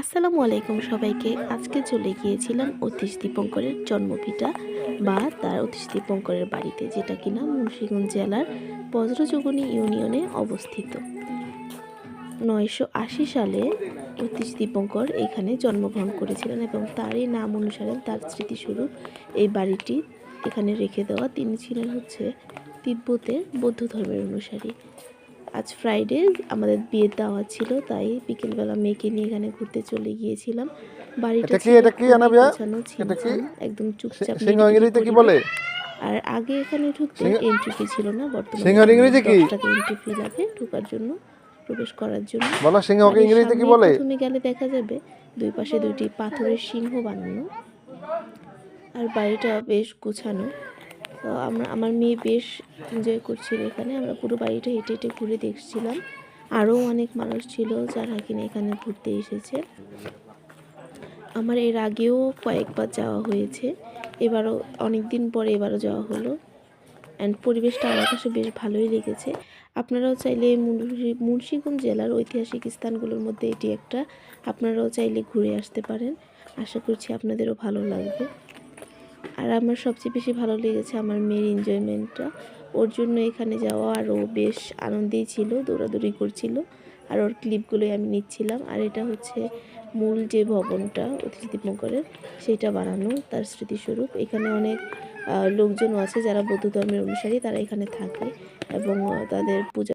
আসসালামু আলাইকুম সবাইকে। আজকে চলে গিয়েছিলাম অতীশ দীপঙ্করের জন্মভিটা বা তার অতীশ দীপঙ্করের বাড়িতে, যেটা কিনা মুন্সিগঞ্জ জেলার বজ্রযোগনী ইউনিয়নে অবস্থিত। নয়শো আশি সালে অতীশ দীপঙ্কর এখানে জন্মগ্রহণ করেছিলেন এবং তারই নাম অনুসারে তার স্মৃতিস্বরূপ এই বাড়িটি এখানে রেখে দেওয়া। তিনি ছিলেন হচ্ছে তিব্বতের বৌদ্ধ ধর্মের অনুসারী। আজ ফ্রাইডে আমাদের বিয়ের দাওয়াত ছিল তাই বিকেলবেলা মেয়েকে নিয়ে এখানে ঘুরতে চলে গিয়েছিলাম। বাড়িটা কি এটা কি কি? একদম চুপচাপ সিংহ ইংরেজিতে কি বলে? আর আগে এখানে ঢুকতে এন্ট্রি ফি ছিল না বর্তমানে সিংহর ইংরেজি কি? এন্ট্রি ফি লাগে ঢোকার জন্য প্রবেশ করার জন্য। বলো সিংহকে ইংরেজিতে কি বলে? প্রথমে গেলে দেখা যাবে দুই পাশে দুইটি পাথরের সিংহ বানানো। আর বাড়িটা বেশ গোছানো। তো আমরা, আমার মেয়ে বেশ এনজয় করছিল এখানে। আমরা পুরো বাড়িটা হেঁটে হেঁটে ঘুরে দেখছিলাম। আরও অনেক মানুষ ছিল যারা কিনা এখানে ঘুরতে এসেছে। আমার এর আগেও কয়েকবার যাওয়া হয়েছে। এবারও অনেক দিন পরে এবারও যাওয়া হলো। অ্যান্ড পরিবেশটা আমার কাছে বেশ ভালোই লেগেছে। আপনারাও চাইলে মুন্সি- মুন্সিগঞ্জ জেলার ঐতিহাসিক স্থানগুলোর মধ্যে এটি একটা। আপনারাও চাইলে ঘুরে আসতে পারেন। আশা করছি আপনাদেরও ভালো লাগবে। আর আমার সবচেয়ে বেশি ভালো লেগেছে আমার মেয়ের এনজয়মেন্টটা ওর জন্য এখানে যাওয়া আর ও বেশ আনন্দেই ছিল, দৌড়াদৌড়ি করছিল আর ওর ক্লিপগুলোই আমি নিচ্ছিলাম। আর এটা হচ্ছে মূল যে ভবনটা অতিথি দীপঙ্করের সেটা বানানো তার স্মৃতিস্বরূপ। এখানে অনেক লোকজনও আছে যারা বৌদ্ধ ধর্মের অনুসারী, তারা এখানে থাকে এবং তাদের পূজা